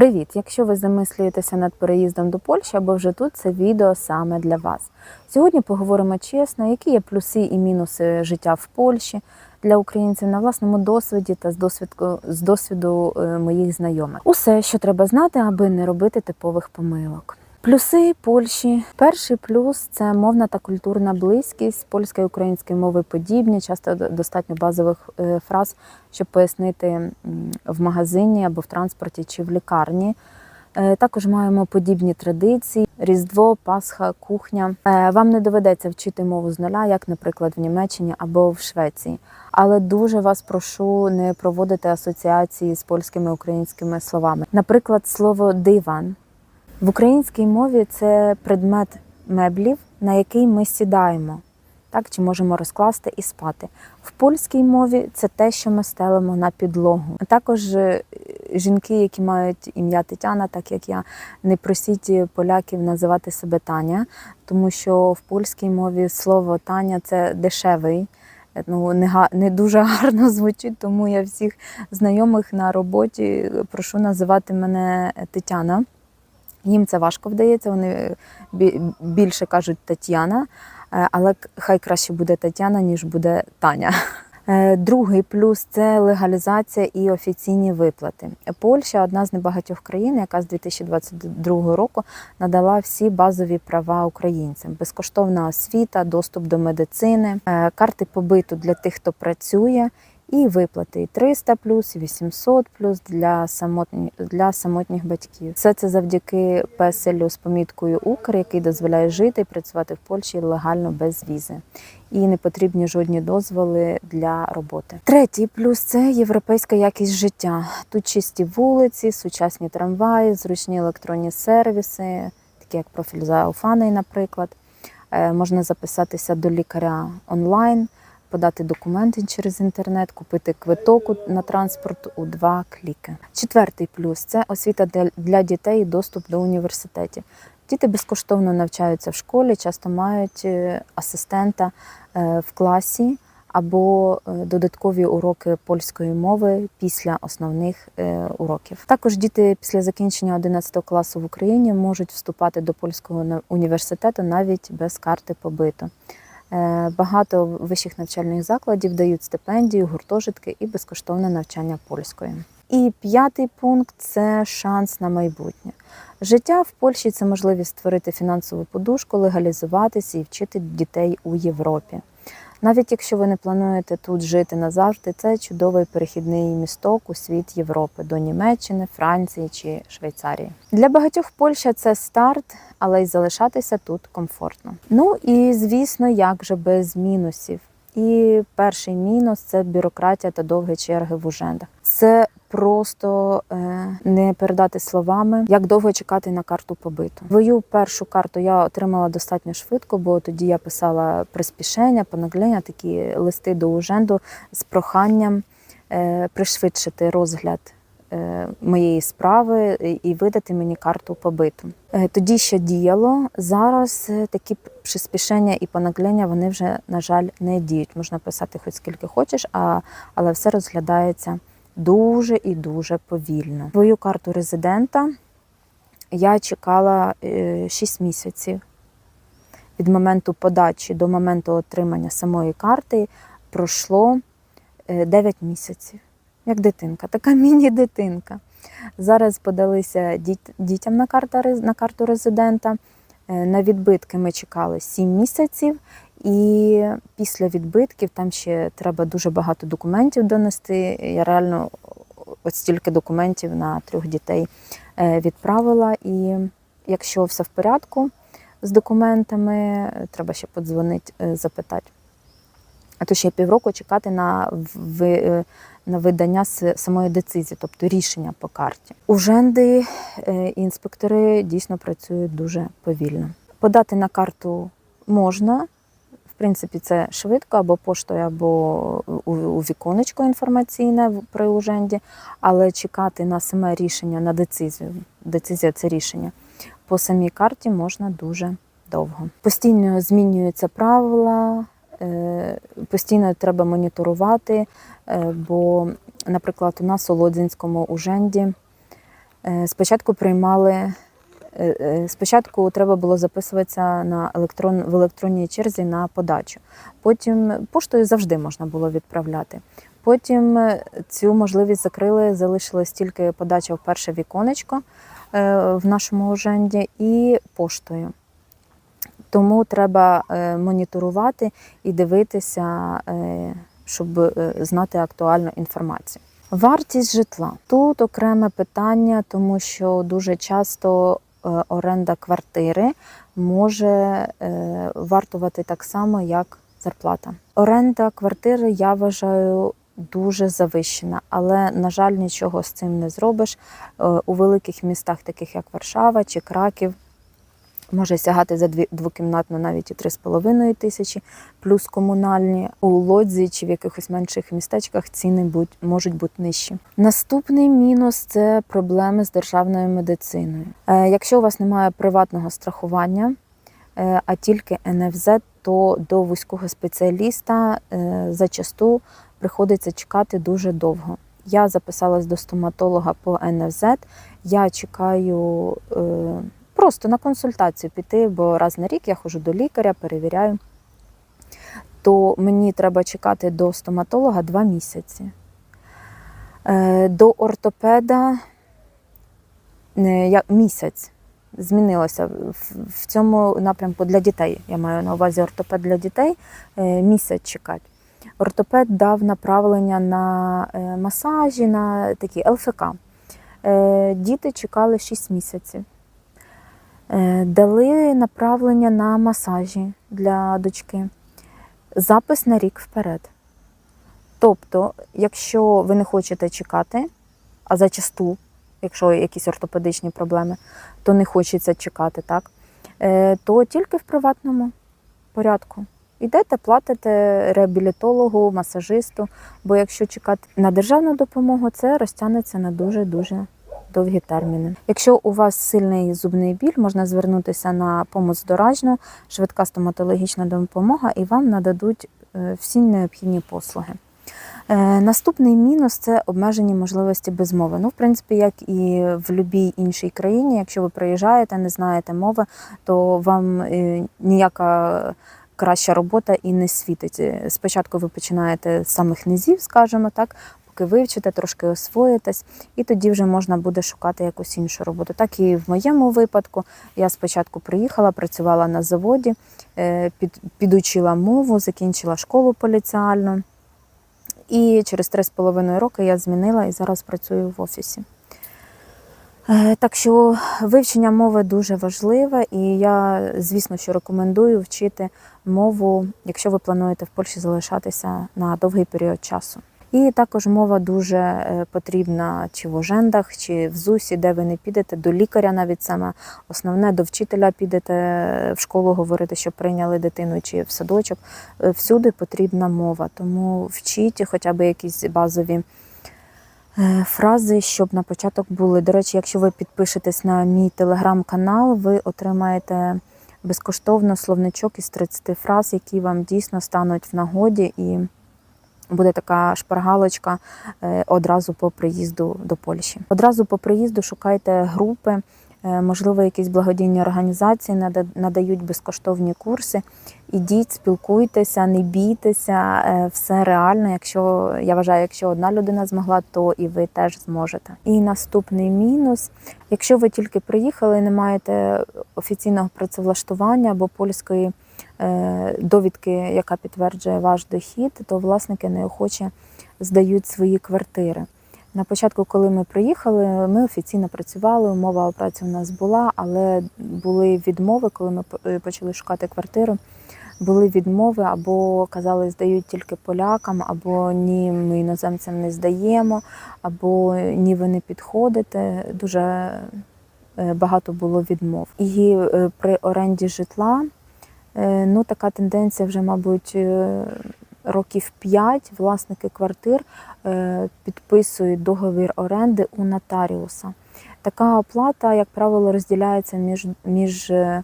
Привіт! Якщо ви замислюєтеся над переїздом до Польщі або вже тут, це відео саме для вас. Сьогодні поговоримо чесно, які є плюси і мінуси життя в Польщі для українців на власному досвіді та з досвідку з досвіду е, моїх знайомих. Усе, що треба знати, аби не робити типових помилок. Плюси Польщі. Перший плюс це мовна та культурна близькість. Польська і української мови подібні, часто достатньо базових е, фраз, щоб пояснити в магазині або в транспорті чи в лікарні. Е, Також маємо подібні традиції: Різдво, Пасха, кухня. Е, Вам не доведеться вчити мову з нуля, як, наприклад, в Німеччині або в Швеції. Але дуже вас прошу не проводити асоціації з польськими українськими словами. Наприклад, слово диван в українській мові це предмет меблів, на який ми сідаємо, так чи можемо розкласти і спати. В польській мові це те, що ми стелимо на підлогу. А Також е, жінки, які мають ім'я Тетяна, так як я, не просіть поляків називати себе Таня, тому що в польській мові слово Таня це дешевий. Ну, не, не дуже гарно звучить, тому я всіх знайомих на роботі прошу називати мене Тетяна. Їм це важко вдається, вони більше кажуть Тетяна, е, але хай краще буде Тетяна, ніж буде Таня. Е, Другий плюс це легалізація і офіційні виплати. Польща одна з небагатьох країн, яка з 2022 року надала всі базові права українцям: безкоштовна освіта, доступ до медицини, е, карти побиту для тих, хто працює, і виплати і 300 плюс, і 800 плюс для самотні для самотніх батьків. Все це завдяки песелю з поміткою Укр, який дозволяє жити і працювати в Польщі легально без візи. І не потрібні жодні дозволи для роботи. Третій плюс це європейська якість життя. Тут чисті вулиці, сучасні трамваї, зручні електронні сервіси, такі як профіль за Ауфаней, наприклад. Е, Можна записатися до лікаря онлайн подати документи через інтернет, купити квиток на транспорт у два кліки. Четвертий плюс це освіта для- дітей і доступ до університетів. Діти безкоштовно навчаються в школі, часто мають е, асистента е, в класі або е, додаткові уроки польської мови після основних уроків. Також діти після закінчення 11 класу в Україні можуть вступати до польського університету навіть без карти побиту. Е, Багато вищих навчальних закладів дають стипендію, гуртожитки і безкоштовне навчання польської. І п'ятий пункт це шанс на майбутнє. Життя в Польщі це можливість створити фінансову подушку, легалізуватися і вчити дітей у Європі. Навіть якщо ви не плануєте тут жити назавжди, це чудовий перехідний місток у світ Європи до Німеччини, Франції чи Швейцарії. Для багатьох Польща це старт, але й залишатися тут комфортно. Ну і звісно, як же без мінусів. І перший мінус це бюрократія та довгі черги в ужендах. Це просто е, не передати словами, як довго чекати на карту побиту. Свою першу карту я отримала достатньо швидко, бо тоді я писала приспішення, понаглення, такі листи до уженду з проханням е, пришвидшити розгляд е, моєї справи і- видати мені карту побиту. Тоді ще діяло. Зараз такі приспішення і понаглення вони вже, на жаль, не діють. Можна писати хоч скільки хочеш, а, але все розглядається дуже і дуже повільно. Свою карту резидента я чекала 6 місяців. Від моменту подачі до моменту отримання самої карти пройшло 9 місяців. Як дитинка, така міні-дитинка. Зараз подалися дітям на карту резидента. Е, На відбитки ми чекали 7 місяців, і після відбитків там ще треба дуже багато документів донести. Я реально от стільки документів на трьох дітей е, відправила. І якщо все в порядку з документами, треба ще подзвонити, е, запитати. А то ще півроку чекати на, е, на видання самої децизії, тобто рішення по карті. Уженди е, і інспектори дійсно працюють дуже повільно. Подати на карту можна. Принципі, це швидко або поштою, або у, віконечко інформаційне при уженді, але чекати на саме рішення, на децизію. Децизія це рішення. По самій карті можна дуже довго. Постійно змінюються правила, е, постійно треба моніторувати, е, бо, наприклад, у нас у Лодзинському уженді Е, Спочатку приймали. Е, е, Спочатку треба було записуватися на електрон, в електронній черзі на подачу. Потім поштою завжди можна було відправляти. Потім е, цю можливість закрили, залишилась тільки подача в перше віконечко в нашому оженді і поштою. Тому треба моніторувати і дивитися, щоб знати актуальну інформацію. Вартість житла тут окреме питання, тому що дуже часто оренда квартири може е, вартувати так само, як зарплата. Оренда квартири я вважаю дуже завищена, але на жаль, нічого з цим не зробиш. Е, У великих містах, таких як Варшава чи Краків, може сягати за дві двокімнатну навіть і 3,5 тисячі, плюс комунальні у лодзі чи в якихось менших містечках ціни будь, можуть бути нижчі. Наступний мінус це проблеми з державною медициною. Е, якщо у вас немає приватного страхування, е, а тільки НФЗ, то до вузького спеціаліста е, зачасту приходиться чекати дуже довго. Я записалась до стоматолога по НФЗ. Я чекаю просто на консультацію піти, бо раз на рік я ходжу до лікаря, перевіряю. То мені треба чекати до стоматолога два місяці. Е, До ортопеда е, місяць змінилося в- цьому напрямку для дітей. Я маю на увазі ортопед для дітей е, місяць чекати. Ортопед дав направлення на масажі, на такі ЛФК. Діти чекали 6 місяців. Е, Дали направлення на масажі для дочки. Запис на рік вперед. Тобто, якщо ви не хочете чекати, а зачасту, якщо якісь ортопедичні проблеми, то не хочеться чекати, так? Е, то тільки в приватному порядку. Йдете, платите реабілітологу, масажисту, бо якщо чекати на державну допомогу, це розтягнеться на дуже-дуже довгі терміни. Якщо у вас сильний зубний біль, можна звернутися на помощь доражну, швидка стоматологічна допомога, і вам нададуть е, всі необхідні послуги. Е, Наступний мінус це обмежені можливості без мови. Ну, в принципі, як і в будь-якій іншій країні, якщо ви приїжджаєте, не знаєте мови, то вам е, ніяка краща робота і не світить. Спочатку ви починаєте з самих низів, скажімо так, поки вивчите, трошки освоїтесь, і тоді вже можна буде шукати якусь іншу роботу. Так і в моєму випадку я спочатку приїхала, працювала на заводі, е, під, підучила мову, закінчила школу поліціальну. І через 3,5 роки я змінила і зараз працюю в офісі. Е, Так що вивчення мови дуже важливе, і я, звісно, що рекомендую вчити мову, якщо ви плануєте в Польщі залишатися на довгий період часу. І також мова дуже е, потрібна чи в ожендах, чи в ЗУСі, де ви не підете, до лікаря навіть саме основне, до вчителя підете в школу говорити, що прийняли дитину, чи в садочок. Е, Всюди потрібна мова, тому вчіть хоча б якісь базові е, фрази, щоб на початок були. До речі, якщо ви підпишетесь на мій телеграм-канал, ви отримаєте безкоштовно словничок із 30 фраз, які вам дійсно стануть в нагоді, і буде така шпаргалочка е, одразу по приїзду до Польщі. Одразу по приїзду шукайте групи. е, Можливо, якісь благодійні організації нада- надають безкоштовні курси. Ідіть, спілкуйтеся, не бійтеся, е, все реально. Якщо я вважаю, якщо одна людина змогла, то і ви теж зможете. І наступний мінус: якщо ви тільки приїхали і не маєте офіційного працевлаштування або польської довідки, яка підтверджує ваш дохід, то власники неохоче здають свої квартири. На початку, коли ми приїхали, ми офіційно працювали, умова праці у нас була, але були відмови, коли ми е, почали шукати квартиру. Були відмови або казали, здають тільки полякам, або ні, ми іноземцям не здаємо, або ні, ви не підходите. Дуже е, багато було відмов. І е, при оренді житла е, ну, така тенденція вже, мабуть, е, років 5 власники квартир е, підписують договір оренди у нотаріуса. Така оплата, як правило, розділяється між, між е,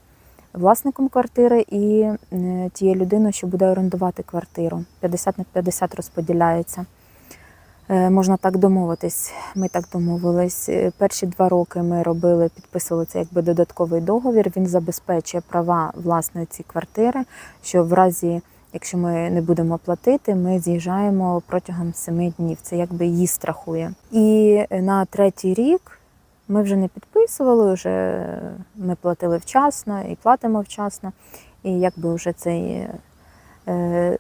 власником квартири і е, тією людиною, що буде орендувати квартиру. 50 на 50 розподіляється. Е, Можна так домовитись. Ми так домовились. Е, Перші два роки ми робили, підписували це якби додатковий договір. Він забезпечує права власниці квартири, що в разі, якщо ми не будемо платити, ми з'їжджаємо протягом семи днів. Це якби її страхує. І на третій рік ми вже не підписували, вже ми платили вчасно і платимо вчасно. І якби вже цей е, е,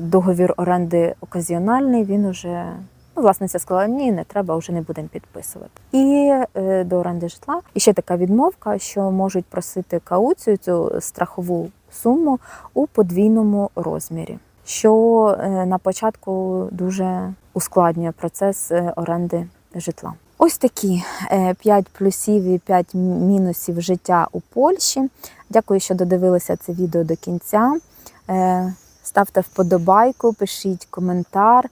договір оренди оказіональний, він уже ну, власниця сказала, ні, не треба, вже не будемо підписувати. І е, до оренди житла. І ще така відмовка, що можуть просити кауцію, цю страхову суму у подвійному розмірі, що е, на початку дуже ускладнює процес е, оренди житла. Ось такі 5 плюсів і 5 мінусів життя у Польщі. Дякую, що додивилися це відео до кінця. Е, Ставте вподобайку, пишіть коментар, е,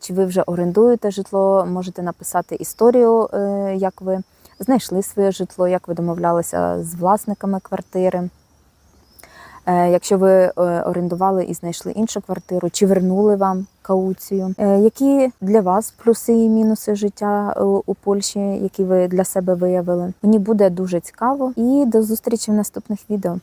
чи ви вже орендуєте житло. Можете написати історію, е, як ви знайшли своє житло, як ви домовлялися з власниками квартири. Е, Якщо ви е, орендували і знайшли іншу квартиру, чи вернули вам кауцію? Е, Які для вас плюси і мінуси життя е, у Польщі, які ви для себе виявили? Мені буде дуже цікаво. І до зустрічі в наступних відео.